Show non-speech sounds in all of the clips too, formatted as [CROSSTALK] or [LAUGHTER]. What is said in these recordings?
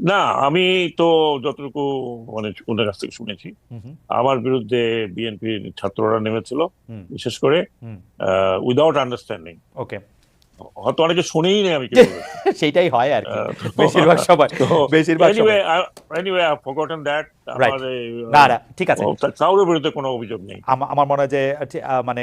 না আমি তো যতটুকু মানে ওদের কাছ থেকে শুনেছি আমার বিরুদ্ধে বিএনপির ছাত্ররা নেমেছিল বিশেষ করে উইদাউট আন্ডারস্ট্যান্ডিং ওকে। হয়তো অনেকে শুনেই নেই আমি [LAUGHS] সেইটাই হয় আর কি। বেশিরভাগ তো বেশিরভাগ [LAUGHS] I've forgotten that. Right. আমার না না ঠিক আছে। ও, বিরুদ্ধে কোনো অভিযোগ নেই। আমা- আমার মনে হয় যে মানে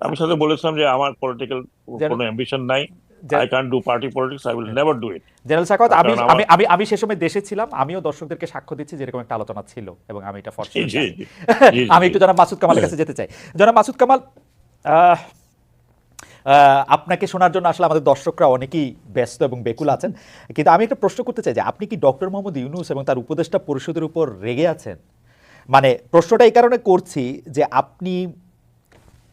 আমি সাথে বলেছিলাম যে আমার পলিটিক্যাল কোনো অ্যাম্বিশন নাই। যে- I can do party politics I will never do it general Sakhawat আমি আমি আমি আমি সে সময় দেশে ছিলাম আমিও দর্শকদেরকে সাক্ষ্য দিচ্ছি যেরকম একটা আলোচনা ছিল এবং আমি এটা ফরসি [LAUGHS] আমি। একটু জনাব মাসুদ কামালের কাছে যেতে চাই। জনাব মাসুদ কামাল আপনাকে শোনার জন্য আসলে আমাদের দর্শকরা অনেকেই ব্যস্ত এবং বেকুল আছেন। কিন্তু আমি একটা প্রশ্ন করতে চাই যে আপনি কি ডক্টর মোহাম্মদ ইউনুস এবং তার উপদেষ্টা পরিষদের উপর রেগে আছেন? মানে প্রশ্নটা এই কারণে করছি যে আপনি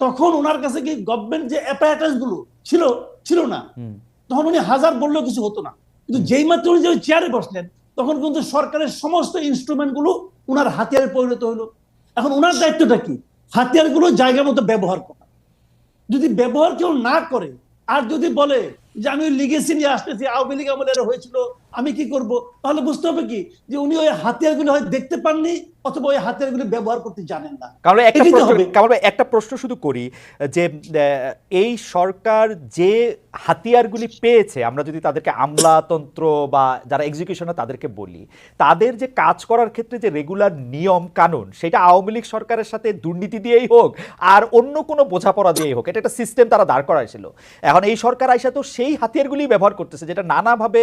তখন ওনার কাছে কি গভর্নমেন্ট যে অ্যাপারেটাসগুলো ছিল ছিল না তখন উনি হাজার বললেও কিছু হতো না। কিন্তু যেই মাত্র উনি যে চেয়ারে বসলেন তখন কিন্তু সরকারের সমস্ত ইনস্ট্রুমেন্টগুলো উনার হাতিয়ারে পরিণত হলো। এখন উনার দায়িত্বটা কি? হাতিয়ারগুলো জায়গা মতো ব্যবহার করা। যদি ব্যবহার কেউ না করে আর যদি বলে যে আমি লিগেসি নিয়ে আসতেছি আওয়ামী লীগ আমলে হয়েছিল আমি কি করব? তাহলে বুঝতে হবে কি? যে উনি ওই হাতিয়ারগুলো হয় দেখতে পাননি অথবা ওই হাতিয়ারগুলো ব্যবহার করতে জানেন না। কারণ একটা প্রশ্ন কারণ একটা প্রশ্ন শুধু করি যে এই সরকার যে হাতিয়ারগুলি পেয়েছে আমরা যদি তাদেরকে আমলাতন্ত্র বা যারা এক্সিকিউশনে তাদেরকে বলি তাদের যে কাজ করার ক্ষেত্রে যে রেগুলার নিয়ম কানুন সেটা আওয়ামী লীগ সরকারের সাথে দুর্নীতি দিয়েই হোক আর অন্য কোনো বোঝাপড়া দিয়েই হোক এটা একটা সিস্টেম তারা দাঁড় করাইছিল। এখন এই সরকার আইসা তো সেই হাতিয়ারগুলি ব্যবহার করতেছে যেটা নানাভাবে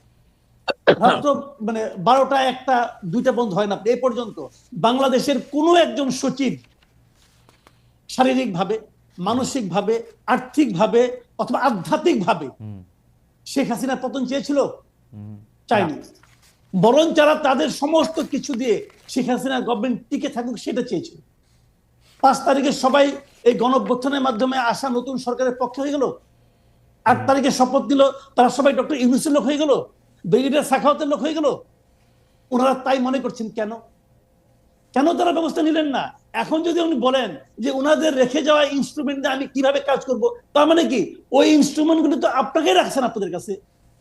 রাত্র মানে বারোটা একটা দুইটা বন্ধ হয় না। এ পর্যন্ত বাংলাদেশের কোনো একজন সচিব শারীরিকভাবে মানসিকভাবে আর্থিকভাবে অথবা আধ্যাত্মিকভাবে শেখ হাসিনা পতন চেয়েছিল? চাইনি বরং যারা তাদের সমস্ত কিছু দিয়ে শেখ হাসিনা গভর্নমেন্ট টিকে থাকুক সেটা চেয়েছিল। পাঁচ তারিখে সবাই এই গণঅভ্যুত্থানের মাধ্যমে আসা নতুন সরকারের পক্ষে হয়ে গেল? আট তারিখে শপথ দিল তারা সবাই ডক্টর ইউনুসের লোক হয়ে গেল? ব্রিগেডিয়ার সাখাওয়াতের লোক হয়ে গেল। ওনারা তাই মনে করছেন কেন? কেন তারা ব্যবস্থা নিলেন না? এখন যদি উনি বলেন যে ওনাদের রেখে যাওয়া ইনস্ট্রুমেন্ট আমি কীভাবে কাজ করব তার মানে কি? ওই ইনস্ট্রুমেন্টগুলো তো আপনাকেই রাখছেন আপনাদের কাছে।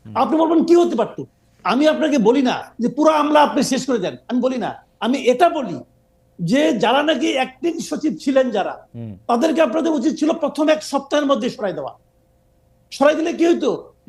আপনি বলবেন কি হতে পারতো? আমি আপনাকে বলি না যে পুরো আমলা আপনি শেষ করে দেন। আমি বলি না। আমি এটা বলি যে যারা নাকি অ্যাক্টিং সচিব ছিলেন যারা তাদেরকে আপনাদের উচিত ছিল প্রথম এক সপ্তাহের মধ্যে সরাই দেওয়া। সরাই দিলে কি হইতো?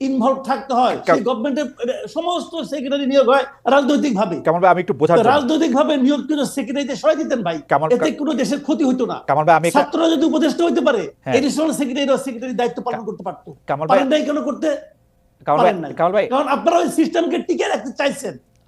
ইনভলভ থাকতে হয় সেই গভর্নমেন্টের সমস্ত সেক্রেটারি নিয়োগ হয় রাজনৈতিক ভাবে কামাল ভাই আমি একটু বোঝাতে রাজনৈতিক ভাবে নিয়োগ করে সেক্রেটারিতে সরাই দিতেন ভাই। এতে কোনো দেশের ক্ষতি হতো না। কামাল ভাই আমি ছাত্ররা যদি উপদেষ্টা হইতে পারে। এডিশনাল সেক্রেটারি সেক্রেটারি দায়িত্ব পালন করতে পারতো। কামাল ভাই- কেন করতে? কামাল ভাই কামাল ভাই কারণ আপনারা ওই সিস্টেমকে টিকে রাখতে চাইছেন।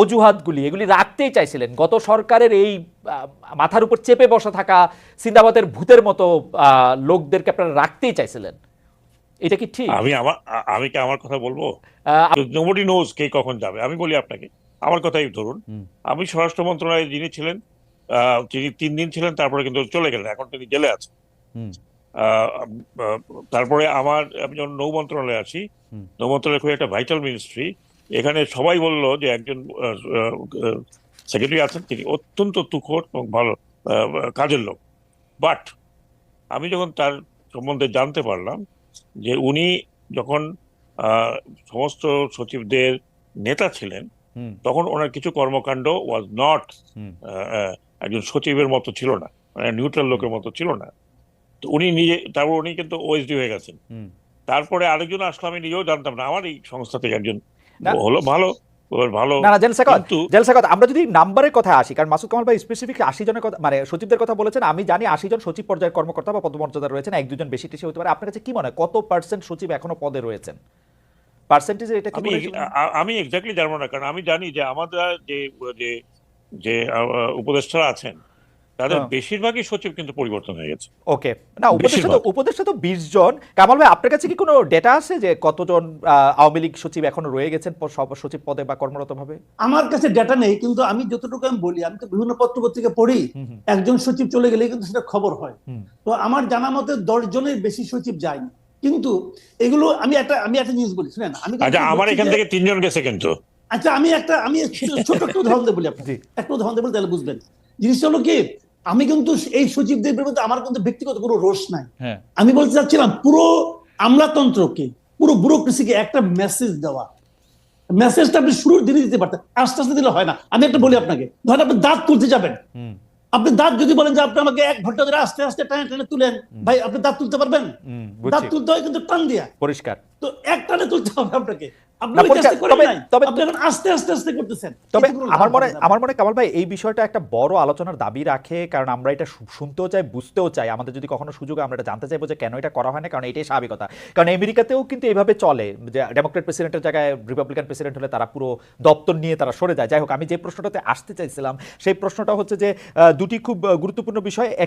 অজুহাতগুলি এগুলি রাখতেই চাইছিলেন। গত সরকারের এই মাথার উপর চেপে বসা থাকা সিন্দাবাদের ভূতের মতো লোকদেরকে আপনারা রাখতেই চাইছিলেন। এটা কি ঠিক? আমি আমার আমি কি আমার কথা বলব? নোবডি নোজ কে কখন যাবে। আমি বলি আপনাকে আমার কথাই ধরুন। আমি স্বরাষ্ট্র মন্ত্রণালয়ে যিনি ছিলেন আহ, তিনি তিন দিন ছিলেন তারপরে কিন্তু চলে গেলেন এখন তিনি জেলে আছেন। তারপরে আমার আমি যখন নৌ মন্ত্রণালয়ে আছি নৌ মন্ত্রণালয় খুবই একটা ভাইটাল মিনিস্ট্রি এখানে সবাই বলল যে একজন সেক্রেটারি আছেন তিনি অত্যন্ত তুখোর এবং ভালো কাজের লোক। বাট আমি যখন তার সম্বন্ধে জানতে পারলাম যে উনি যখন আহ, সমস্ত সচিবদের নেতা ছিলেন তখন ওনার কিছু কর্মকাণ্ড ওয়াজ নট একজন সচিবের মতো ছিল না মানে নিউট্রাল লোকের মতো ছিল না। তো উনি নিজে তারপর উনি কিন্তু ওএসডি হয়ে গেছেন। তারপরে আরেকজন আসলে আমি নিজেও জানতাম না। আমার এই সংস্থা থেকে একজন। হলো ভালো ভালো না না জেল সাকাত কিন্তু জেল সাকাত আমরা যদি নাম্বারের কথা আসি কারণ মাসুদ কামাল ভাই স্পেসিফিক আশি জনের কথা মানে সচিবদের কথা বলেছেন আমি জানি আশি জন সচিব পর্যায়ের কর্মকর্তা বা পদমর্যাদা রয়েছেন এক দুজন বেশি টেশি হতে পারে আপনার কাছে কি মনে হয় কত পার্সেন্ট সচিব এখনও পদে রয়েছেন পার্সেন্টেজে এটা আমি? আমি এক্স্যাক্টলি জানব না কারণ আমি জানি যে আমাদের যে যে যে উপদেষ্টারা আছেন তাদের হ্যাঁ। বেশিরভাগই সচিব কিন্তু পরিবর্তন হয়ে গেছে। ওকে। না উপদেষ্টা তো উপদেষ্টা তো বিশ জন। কামাল ভাই আপনার কাছে কি কোনো ডেটা আছে যে কতজন আওয়ামী লীগ সচিব এখনও রয়ে গেছেন সব সচিব পদে বা কর্মরত ভাবে আমার কাছে ডেটা নেই কিন্তু আমি যতটুকু আমি বলি আমি তো বিভিন্ন পত্র পত্রিকা পড়ি একজন সচিব চলে গেলে কিন্তু সেটা খবর হয়। তো আমার জানা মতে দশ জনের বেশি সচিব যায়নি। কিন্তু এগুলো আমি একটা আমি একটা জিনিস বলি শুনেন আমি আচ্ছা আমার এখান থেকে তিনজন গেছে কিন্তু। আচ্ছা আমি একটা আমি একটু ছোট একটা উদাহরণ দেবো বলি আপনাকে। জি। একটা উদাহরণ দেবো তাহলে বুঝবেন। জিনিসটা হলো কি আমি কিন্তু এই সচিবদের বিরুদ্ধে আমার কিন্তু ব্যক্তিগত কোনো রোষ নাই। হ্যাঁ। আমি বলতে চাচ্ছিলাম পুরো আমলাতন্ত্রকে পুরো ব্যুরোক্রেসিকে একটা মেসেজ দেওয়া। মেসেজটা আপনি শুরুর দিনে দিতে পারতেন আস্তে আস্তে দিলে হয় না। আমি একটা বলি আপনাকে ধরেন আপনি দাঁত তুলতে যাবেন। আপনি দাঁত যদি বলেন যে আপনি আমাকে এক ঘণ্টা ধরে আস্তে আস্তে টানে টানে তুলেন ভাই আপনি দাঁত তুলতে পারবেন? দাঁত তুলতে হয় কিন্তু টান দিয়া। পরিষ্কার। তো এক টানে তুলতে হবে আপনাকে। তবে- কোনো আমার মনে আমার মনে কামাল ভাই এই বিষয়টা একটা বড় আলোচনার দাবি রাখে কারণ আমরা এটা শুনতেও চাই বুঝতেও চাই। আমাদের যদি কখনো সুযোগ আমরা এটা জানতে চাইব যে কেন এটা করা হয় না কারণ এটাই স্বাভাবিকতা। কারণ আমেরিকাতেও কিন্তু এইভাবে চলে যে ডেমোক্রেট প্রেসিডেন্টের জায়গায় রিপাবলিকান প্রেসিডেন্ট হলে তারা পুরো দপ্তর নিয়ে তারা সরে যায়। যাই হোক আমি যে প্রশ্নটাতে আসতে চাইছিলাম সেই প্রশ্নটা হচ্ছে যে দুটি খুব গুরুত্বপূর্ণ বিষয়।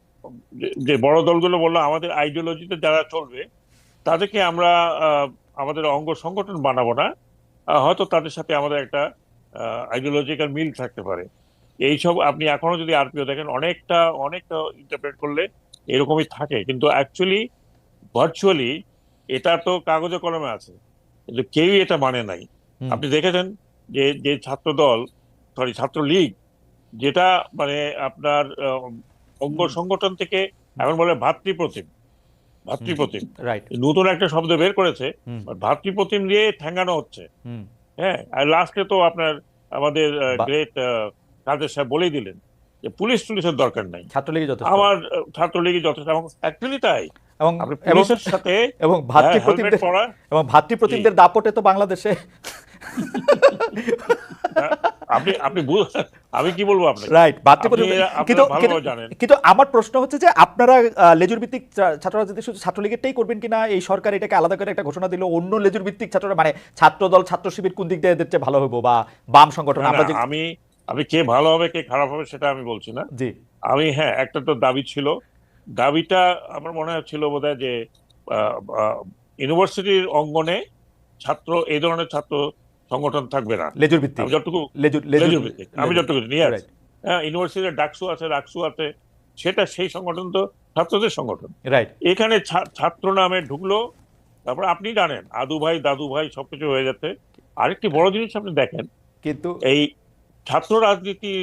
যে- বড় দলগুলো বলল আমাদের আইডিওলজিতে যারা চলবে তাদেরকে আমরা আমাদের অঙ্গ সংগঠন বানাবো না। হয়তো তাদের সাথে আমাদের একটা আইডিওলজিক্যাল মিল থাকতে পারে। এইসব আপনি এখনও যদি আরপিও দেখেন অনেকটা অনেকটা ইন্টারপ্রেট করলে এরকমই থাকে। কিন্তু অ্যাকচুয়ালি ভার্চুয়ালি এটা তো কাগজে কলমে আছে। কিন্তু কেউই এটা মানে নাই। আপনি দেখেছেন যে যে ছাত্র দল সরি ছাত্র লীগ যেটা মানে আপনার অঙ্গ সংগঠন থেকে এখন বলে ভাতৃপ্রতিম। ভাতৃপ্রতিম। নতুন একটা শব্দ বের করেছে ভাতৃপ্রতিম দিয়ে ঠ্যাঙ্গানো হচ্ছে। হ্যাঁ আর লাস্টে তো আপনার আমাদের গ্রেট কাদের সাহেব বলেই দিলেন যে পুলিশ টুলিশের দরকার নাই। ছাত্রলীগই যথেষ্ট। আমার ছাত্রলীগই যথেষ্ট। এবং অ্যাকচুয়ালি তাই। এবং পুলিশের সাথে এবং হ্যাঁ, ভাতৃপ্রতিমদের এবং ভাতৃপ্রতিমদের দাপটে তো বাংলাদেশে [LAUGHS] আপনি আপনি আমি কি বলব আপনাকে? রাইট কিন্তু কিন্তু- আমার প্রশ্ন হচ্ছে যে আপনারা লেজুর ভিত্তিক ছাত্র রাজনীতি শুধু ছাত্রলীগেরটাই করবেন কিনা? এই সরকার এটাকে আলাদা করে একটা ঘোষণা দিল অন্য লেজুর ভিত্তিক ছাত্ররা মানে ছাত্র দল ছাত্র শিবির কোন দিক দিয়ে এদের চেয়ে ভালো হব বা বাম সংগঠন? আমরা আমি আমি কে ভালো হবে কে খারাপ হবে সেটা আমি বলছি না। জি। আমি হ্যাঁ একটা তো দাবি ছিল। দাবিটা আমার মনে হচ্ছিল বোধহয় যে ইউনিভার্সিটির অঙ্গনে ছাত্র এই ধরনের ছাত্র সংগঠন থাকবে না। লেজুর ভিত্তিক আমি যতটুকু লেজুর লেজুর ভিত্তিক আমি যতটুকু নিয়ে রাইট। হ্যাঁ ইউনিভার্সিটির ডাকসু আছে রাকসু আছে সেটা সেই সংগঠন তো ছাত্রদের সংগঠন। রাইট। এখানে ছাত্র নামে ঢুকলো তারপর আপনি জানেন আদু ভাই দাদু ভাই সবকিছু হয়ে যাচ্ছে। আরেকটি বড় জিনিস আপনি দেখেন কিন্তু এই ছাত্র রাজনীতি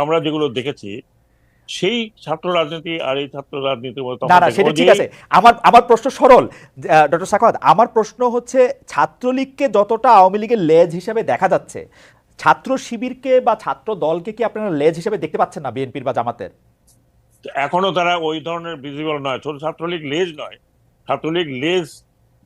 আমরা যেগুলো দেখেছি সেই ছাত্র রাজনীতি আর এই ছাত্র রাজনীতির মধ্যে না সেটা ঠিক আছে। আমার আমার প্রশ্ন সরল ডক্টর সাখাওয়াত আমার প্রশ্ন হচ্ছে ছাত্রলীগকে যতটা আওয়ামী লীগের লেজ হিসেবে দেখা যাচ্ছে ছাত্র শিবিরকে বা ছাত্র দলকে কি আপনারা লেজ হিসেবে দেখতে পাচ্ছেন না বিএনপির বা জামাতের? এখনও তারা ওই ধরনের ভিজিবল নয়। ছোট ছাত্রলীগ লেজ নয়। ছাত্রলীগ লেজ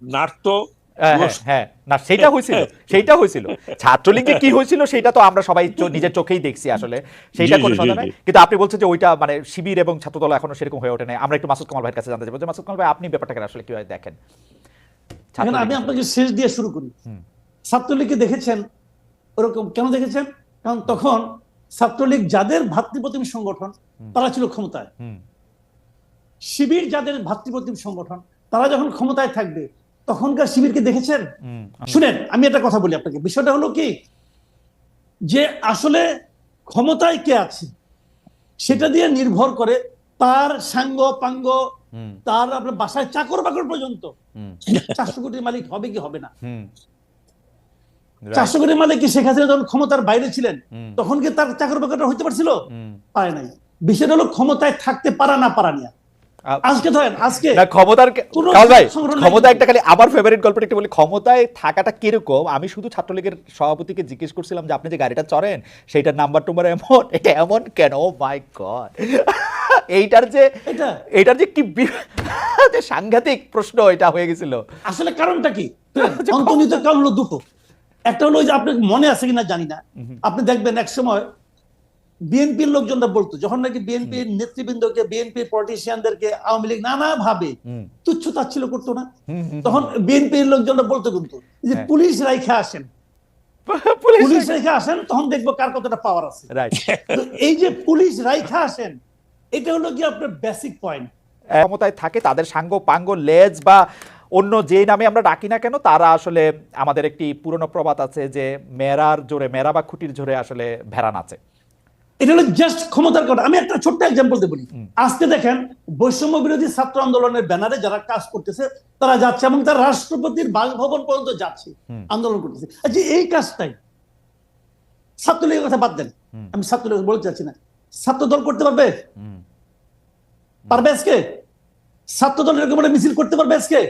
নাড়তো হ্যাঁ, হ্যাঁ, হ্যাঁ। না সেটা হয়েছিল সেইটা হয়েছিল। ছাত্রলীগে কি হয়েছিল সেটা তো আমরা সবাই নিজের চোখেই দেখছি আসলে। সেইটা কোনো জি, সন্দেহ নাই। কিন্তু আপনি বলছেন যে ওইটা মানে শিবির এবং ছাত্রদল এখনও সেরকম হয়ে ওঠে নাই। আমরা একটু মাসুদ কামাল ভাইয়ের কাছে জানতে চাইব যে মাসুদ কামাল ভাই আপনি ব্যাপারটাকে আসলে কীভাবে দেখেন? আমি আপনাকে শেষ দিয়ে শুরু করি। ছাত্রলীগকে দেখেছেন? ওরকম কেন দেখেছেন? কারণ তখন ছাত্রলীগ যাদের ভাতৃপ্রতিম সংগঠন তারা ছিল ক্ষমতায়। শিবির যাদের ভাতৃপ্রতিম সংগঠন তারা যখন ক্ষমতায় থাকবে তখনকার শিবিরকে দেখেছেন? শুনেন আমি একটা কথা বলি আপনাকে। বিষয়টা হলো কি? যে আসলে ক্ষমতায় কে আছে? সেটা দিয়ে নির্ভর করে তার সাঙ্গ পাঙ্গ তার আপনার বাসায় চাকর বাকর পর্যন্ত। চারশো কোটির মালিক হবে কি হবে না। চারশো কোটির মালিক কি শেখ হাসিনা যখন ক্ষমতার বাইরে ছিলেন তখন কি তার চাকর বাকরটা হইতে পারছিল? পারে নাই। বিষয়টা হলো ক্ষমতায় থাকতে পারা না পারা নিয়ে। আজকে ধরেন আজকে না ক্ষমতার কাল ভাই ক্ষমতা একটা খালি ফেভারিট গল্পটা একটু বলি ক্ষমতায় থাকাটা কীরকম? আমি শুধু ছাত্রলীগের সভাপতিকে জিজ্ঞেস করছিলাম যে আপনি যে গাড়িটা চড়েন সেইটার নাম্বার টুম্বার এমন এটা এমন কেন? ও মাই গড এইটার যে এইটার যে কি [LAUGHS] যে সাংঘাতিক প্রশ্ন এটা হয়ে গেছিল। আসলে কারণটা কি? [LAUGHS] অন্তর্নিহিত কারণ হলো দুটো। একটা হলো যে আপনার মনে আছে কিনা জানি না। আপনি দেখবেন এক সময় বিএনপির লোকজনরা বলতো যখন নাকি বিএনপির নেতৃবৃন্দকে বিএনপির পলিটিশিয়ানদেরকে আওয়ামী লীগ নানা ভাবে তুচ্ছ তাচ্ছিল করতো না। তখন বিএনপির লোকজনরা বলতো কিন্তু যে হ্যাঁ। পুলিশ রাইখে আসেন। [LAUGHS] পুলিশ রেখে আসেন তখন দেখব কার কতটা পাওয়ার আছে। এই যে পুলিশ রাইখা আসেন এটা হলো কি আপনার বেসিক পয়েন্ট ক্ষমতায় থাকে তাদের সাঙ্গ পাঙ্গ লেজ বা অন্য যে নামে আমরা ডাকি না কেন তারা আসলে আমাদের একটি পুরনো প্রবাদ আছে যে মেরার জোরে মেরা বা খুঁটির জোরে আসলে ভেড়া নাচে। এটা হলো জাস্ট ক্ষমতার কথা। আমি একটা ছোট্ট এক্সাম্পল দিয়ে বলি। আজকে দেখেন বৈষম্য বিরোধী ছাত্র আন্দোলনের ব্যানারে যারা কাজ করতেছে তারা যাচ্ছে এবং তারা রাষ্ট্রপতির বাসভবন পর্যন্ত যাচ্ছে আন্দোলন করতেছে। আচ্ছা এই কাজটাই। ছাত্রলীগের কথা বাদ দেন। আমি ছাত্রলীগ বলতে চাচ্ছি না। ছাত্র দল করতে পারবে? পারবে আজকে? ছাত্র দল এরকম একটা মিছিল করতে পারবে আজকে?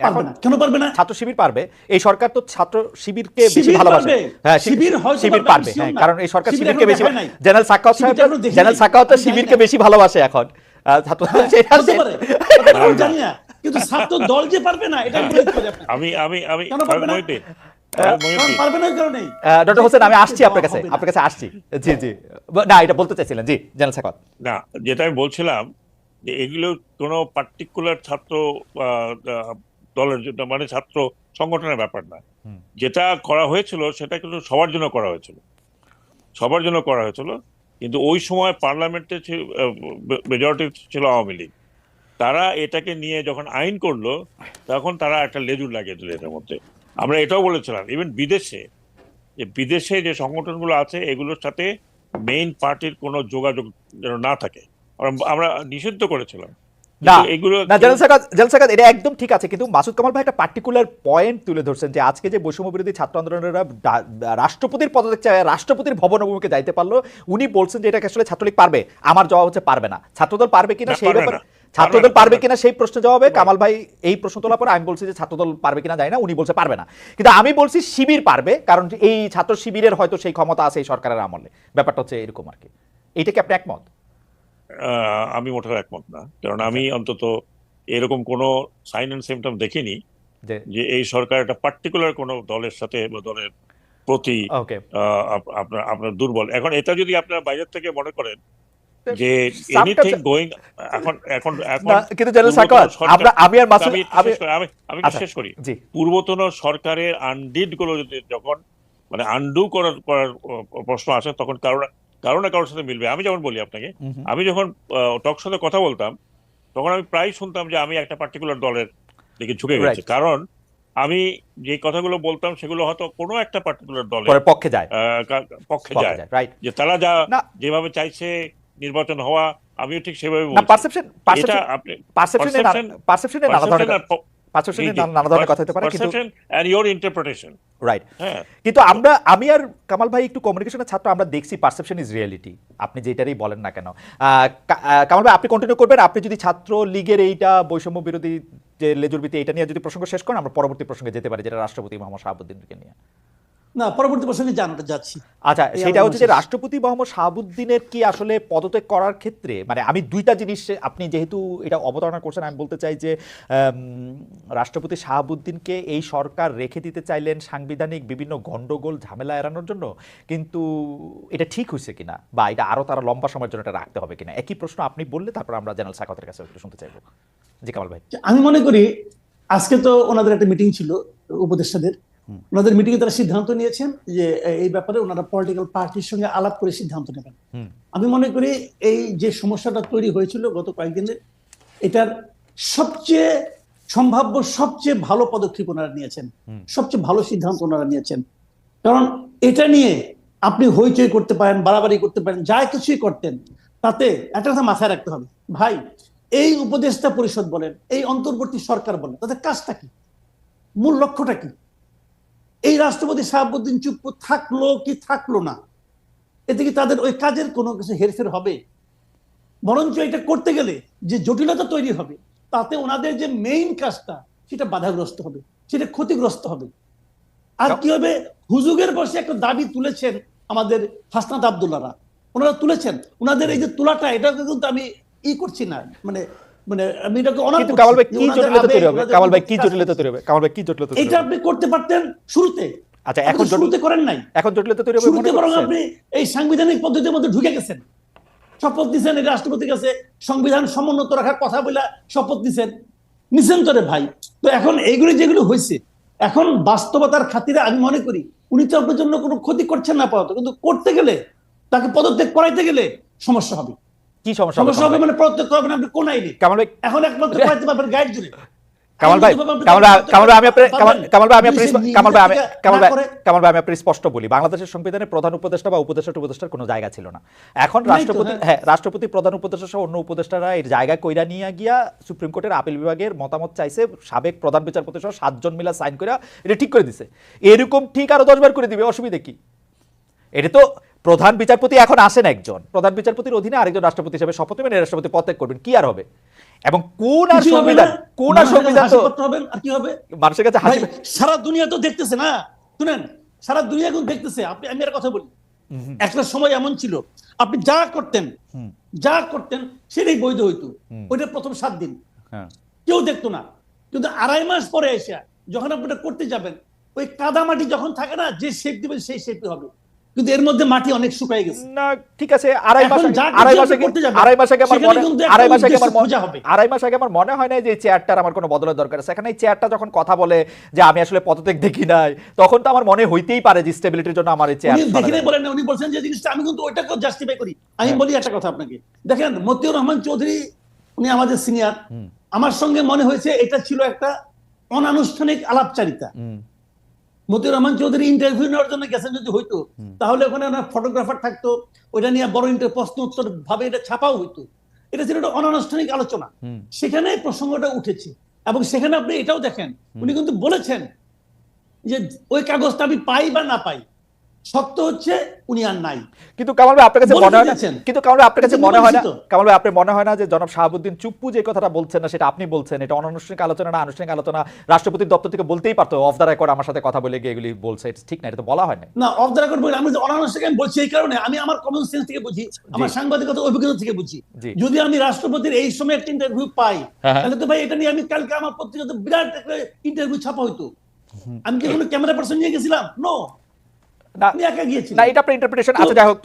এখন না। কেন পারবে না? ছাত্র শিবির পারবে। এই সরকার তো ছাত্র শিবিরকে বেশি ভালোবাসে। হ্যাঁ শিবির শিবির পারবে, পারবে। আমি হ্যাঁ কারণ এই সরকার শিবিরকে বেশি জেনারেল সাকাওয়াত সাহেব জেনারেল সাকাওয়াত শিবিরকে বেশি ভালোবাসে এখন। ছাত্র [LAUGHS] সেটা হতে সে- পারে। এটা জানি না। কিন্তু ছাত্র দল যে পারবে না এটা আমি বলতে আমি আমি আমি কেন পারবে না? মহিউদ্দিন, কারণ মহিউদ্দিন, পারবে না এই কারণেই। ডক্টর হোসেন আমি আসছি আপনার কাছে। আপনার কাছে আসছি। জি জি। না এটা বলতে চাইছিলেন। জি জেনারেল সাকাওয়াত। না যেটা আমি বলছিলাম যে এগুলো কোনো পার্টিকুলার ছাত্র দলের জন্য মানে ছাত্র সংগঠনের ব্যাপার না। যেটা করা হয়েছিল সেটা কিন্তু সবার জন্য করা হয়েছিল। সবার জন্য করা হয়েছিল কিন্তু ওই সময় পার্লামেন্টে মেজরিটি ছিল আওয়ামী লীগ। তারা এটাকে নিয়ে যখন আইন করল তখন তারা একটা লেজুর লাগিয়ে দিল এটার মধ্যে। আমরা এটাও বলেছিলাম ইভেন বিদেশে যে বিদেশে যে সংগঠনগুলো আছে এগুলোর সাথে মেইন পার্টির কোনো যোগাযোগ যেন না থাকে। আমরা- আমরা নিষিদ্ধ করেছিলাম। না না জেনারেল সাকাত জেনারেল সাকাত এটা একদম ঠিক আছে কিন্তু মাসুদ কামাল ভাই একটা পার্টিকুলার পয়েন্ট তুলে ধরছেন যে আজকে যে বৈষম্য বিরোধী ছাত্র আন্দোলনেরা রাষ্ট্রপতির পদত্যাগ চায় রাষ্ট্রপতির ভবন অভিমুখে যাইতে পারল উনি বলছেন যে এটাকে আসলে ছাত্রলীগ পারবে আমার জবাব হচ্ছে পারবে না। ছাত্রদল পারবে কিনা সেই ব্যাপারে। ছাত্রদল পারবে কিনা সেই প্রশ্ন জবাবে কামাল ভাই এই প্রশ্ন তোলার পর আমি বলছি যে ছাত্রদল পারবে কিনা যায় না উনি বলছে পারবে না। কিন্তু আমি বলছি শিবির পারবে কারণ এই ছাত্র শিবিরের হয়তো সেই ক্ষমতা আছে এই সরকারের আমলে। ব্যাপারটা হচ্ছে এরকম আর কি। এইটা কি আপনি একমত? আমি মোটেও একমত না। কারণ আমি অন্তত এরকম কোনো সাইন অ্যান্ড সিমটম দেখিনি যে এই সরকার একটা পার্টিকুলার কোনো দলের সাথে বা দলের প্রতি আপনার আপনার দুর্বল। এখন এটা যদি আপনার বাইরের থেকে মনে করেন যে এনিথিং গোয়িং এখন এখন এখন কিন্তু জেনারেল পূর্বতন আমরা আমি আর মাসুদ আমি আমি শেষ করি, আচ্ছা। পূর্বতন সরকারের আনডিডগুলো যদি যখন মানে আন্ডু করার করার প্রশ্ন আসে তখন কারও না কারও না কারোর সাথে মিলবে। আমি যেমন বলি আপনাকে। আমি যখন টক সাথে কথা বলতাম তখন আমি প্রায় শুনতাম যে আমি একটা পার্টিকুলার দলের দিকে ঝুঁকে গেছি। কারণ আমি যে কথাগুলো বলতাম সেগুলো হয়তো কোনো একটা পার্টিকুলার দলের পক্ষে যায়। পক্ষে যায়। যে তারা যা যেভাবে চাইছে নির্বাচন হওয়া আমিও ঠিক সেভাবে। পারসেপশন পারসেপশন পারসেপশনে নানা ধরনের পারসেপশনে। নানা ধরনের কথা হতে পারে কিন্তু এন্ড ইওর ইন্টারপ্রিটেশন রাইট কিন্তু আমরা আমি আর কামাল ভাই একটু কমিউনিকেশনের ছাত্র আমরা দেখছি পারসেপশন ইজ রিয়েলিটি আপনি যেটারই বলেন না কেন। কামাল ভাই আপনি কন্টিনিউ করবেন। আপনি যদি ছাত্র লীগের এইটা বৈষম্য বিরোধী যে লেজুর ভিত্তি এটা নিয়ে যদি প্রসঙ্গ শেষ করেন আমরা পরবর্তী প্রসঙ্গে যেতে পারি যেটা রাষ্ট্রপতি মোহাম্মদ শাহাবুদ্দিনকে নিয়ে। না পরবর্তী প্রসঙ্গে জানাতে যাচ্ছি। আচ্ছা সেটা হচ্ছে যে রাষ্ট্রপতি মোহাম্মদ শাহাবুদ্দিনের কি আসলে পদত্যাগ করার ক্ষেত্রে মানে আমি দুইটা জিনিস আপনি যেহেতু এটা অবতারণা করছেন আমি বলতে চাই যে রাষ্ট্রপতি শাহাবুদ্দিনকে এই সরকার রেখে দিতে চাইলেন সাংবিধানিক বিভিন্ন গন্ডগোল ঝামেলা এড়ানোর জন্য কিন্তু এটা ঠিক হয়েছে কিনা বা এটা আরও তারা লম্বা সময়ের জন্য এটা রাখতে হবে কিনা? একই প্রশ্ন আপনি বললে তারপর আমরা জেনারেল সাকাতের কাছে একটু শুনতে চাইব। জি কামাল ভাই। আমি মনে করি আজকে তো ওনাদের একটা মিটিং ছিল উপদেষ্টাদের। ওনাদের মিটিংয়ে তারা সিদ্ধান্ত নিয়েছেন যে এই ব্যাপারে ওনারা পলিটিক্যাল পার্টির সঙ্গে আলাপ করে সিদ্ধান্ত নেবেন। আমি মনে করি এই যে সমস্যাটা তৈরি হয়েছিল গত কয়েকদিনে এটার সবচেয়ে সম্ভাব্য সবচেয়ে ভালো পদক্ষেপ ওনারা নিয়েছেন। সবচেয়ে ভালো সিদ্ধান্ত ওনারা নিয়েছেন। কারণ এটা নিয়ে আপনি হইচই করতে পারেন বাড়াবাড়ি করতে পারেন যা কিছুই করতেন তাতে একটা কথা মাথায় রাখতে হবে। ভাই এই উপদেষ্টা পরিষদ বলেন এই অন্তর্বর্তী সরকার বলেন তাদের কাজটা কি? মূল লক্ষ্যটা কি? এই রাষ্ট্রপতি শাহাবুদ্দিন চুপ থাকল কি থাকল না? এতে কি তাদের ওই কাজের কোনো কিছু হেরফের হবে? বরঞ্চ এটা করতে গেলে যে জটিলতা তৈরি হবে তাতে ওনাদের যে মেইন কাজটা সেটা বাধাগ্রস্ত হবে সেটা ক্ষতিগ্রস্ত হবে। আর কি হবে? হুজুগের বসে একটা দাবি তুলেছেন আমাদের হাসনাত আবদুল্লাহরা। ওনারা তুলেছেন ওনাদের এই যে তোলাটা এটা কিন্তু আমি ই করছি না মানে মানে আমি এটাকে অনার কিন্তু কামাল ভাই কি জটিলতা তৈরি হবে? কামাল ভাই কি জটিলতা তৈরি হবে? কামাল ভাই কি জটিলতা এটা আপনি করতে পারতেন শুরুতে। আচ্ছা এখন শুরুতে করেন নাই। এখন জটিলতা তৈরি হবে শুরুতে বরং আপনি এই সাংবিধানিক পদ্ধতির মধ্যে ঢুকে গেছেন। শপথ নিছেন এই রাষ্ট্রপতির কাছে সংবিধান সমুন্নত রাখার কথা বলে শপথ নিছেন। নিছেন তো রে ভাই। তো এখন এইগুলি যেগুলো হয়েছে এখন বাস্তবতার খাতিরে আমি মনে করি উনি তো আপনার জন্য কোনো ক্ষতি করছেন না পাওয়া কিন্তু করতে গেলে তাকে পদত্যাগ করাইতে গেলে সমস্যা হবে। কি সমস্যা সমস্যা হবে? মানে পদত্যাগ করবেন আপনি কোন আইনে কামাল ভাই এখন একমাত্র করাইতে পারবেন গাইড জুড়ে। কামাল ভাই কামাল ভাই কামাল ভাই আমি আপনার কামাল ভাই আমি আপনার কামাল ভাই আমি কামাল ভাই কামাল ভাই আমি আপনার স্পষ্ট বলি বাংলাদেশের সংবিধানে প্রধান উপদেষ্টা বা উপদেষ্টা উপদেষ্টার কোনো জায়গা ছিল না। এখন রাষ্ট্রপতি হ্যাঁ। হ্যাঁ রাষ্ট্রপতি প্রধান উপদেষ্টা সহ অন্য উপদেষ্টারা এর জায়গা কইরা নিয়ে গিয়া সুপ্রিম কোর্টের আপিল বিভাগের মতামত চাইছে সাবেক প্রধান বিচারপতি সহ সাতজন মিলা সাইন করে এটা ঠিক করে দিছে। এরকম ঠিক আরও দশবার করে দিবে অসুবিধা কি? এটা তো প্রধান বিচারপতি এখন আসেন একজন। প্রধান বিচারপতির অধীনে আরেকজন রাষ্ট্রপতি হিসেবে শপথ নেবেন রাষ্ট্রপতি পদত্যাগ করবেন। কি আর হবে? এবং কোন আর সংবিধান কোন আর সংবিধান তো হবেন আর কি হবে? মানুষের কাছে হাসি সারা দুনিয়া তো দেখতেছে না। শুনেন সারা দুনিয়া এখন দেখতেছে। আপনি আমি আর কথা বলি। একটা সময় এমন ছিল। আপনি যা করতেন যা করতেন সেটাই বৈধ হইতো। ওইটা প্রথম সাত দিন। হ্যাঁ। কেউ দেখতো না। কিন্তু আড়াই মাস পরে এসে যখন আপনি করতে যাবেন ওই কাদা মাটি যখন থাকে না যে শেপ দিবেন সেই শেপে হবে। কিন্তু এর মধ্যে মাটি অনেক শুকায় গেছে। না ঠিক আছে আড়াই মাস আড়াই মাস আড়াই মাস আগে আমার মনে আড়াই মাস আগে আমার মনে- হবে। আড়াই মাস আগে আমার মনে হয় না যে এই চেয়ারটার আমার কোনো বদলের দরকার আছে। এখানে এই চেয়ারটা যখন কথা বলে যে আমি আসলে পদত্যাগ দেখি নাই তখন তো আমার মনে হইতেই পারে যে স্টেবিলিটির জন্য আমার এই চেয়ার উনি দেখিনি বলেন উনি বলছেন যে জিনিসটা আমি কিন্তু ওইটাকে জাস্টিফাই করি। আমি বলি একটা কথা আপনাকে। দেখেন মতিউর রহমান চৌধুরী উনি আমাদের সিনিয়র আমার সঙ্গে মনে হয়েছে এটা ছিল একটা অনানুষ্ঠানিক আলাপচারিতা। মতিউর রহমান চৌধুরী ইন্টারভিউ নেওয়ার জন্য গেছেন যদি হইতো তাহলে ওখানে ওনার ফটোগ্রাফার থাকতো ওটা নিয়ে বড় ইন্টার প্রশ্ন উত্তর ভাবে এটা ছাপাও হইতো। এটা ছিল একটা অনানুষ্ঠানিক আলোচনা। সেখানে প্রসঙ্গটা উঠেছে এবং সেখানে আপনি এটাও দেখেন উনি কিন্তু বলেছেন যে ওই কাগজটা আমি পাই বা না পাই। সত্য হচ্ছে উনি আর নাই। কিন্তু কামাল ভাই আপনার কাছে মনে হয় না কিন্তু কামাল ভাই আপনার কাছে মনে হয় না কামাল ভাই আপনার মনে হয় না যে জনাব শাহাবুদ্দিন চুপ্পু যে কথাটা বলছেন না সেটা আপনি বলছেন? এটা অনানুষ্ঠানিক আলোচনা না আনুষ্ঠানিক আলোচনা রাষ্ট্রপতির দপ্তর থেকে বলতেই পারতো অফ দ্য রেকর্ড আমার সাথে কথা বলে গিয়ে এগুলি বলছে। এটা ঠিক না এটা তো বলা হয় না না অফ দ্য রেকর্ড বলি আমি অনানুষ্ঠানিক আমি বলছি এই কারণে আমি আমার কমন সেন্স থেকে বুঝি আমার সাংবাদিকতা অভিজ্ঞতা থেকে বুঝি। যদি আমি রাষ্ট্রপতির এই সময় একটা ইন্টারভিউ পাই হ্যাঁ, হ্যাঁ। তাহলে তো ভাই এটা নিয়ে আমি কালকে আমার পত্রিকাতে বিরাট একটা ইন্টারভিউ ছাপা হইতো। আমি কি কোনো ক্যামেরা পার্সন নিয়ে গেছিলাম? নো না এটা আপনার ইন্টারপ্রিটেশন আছে যাই হোক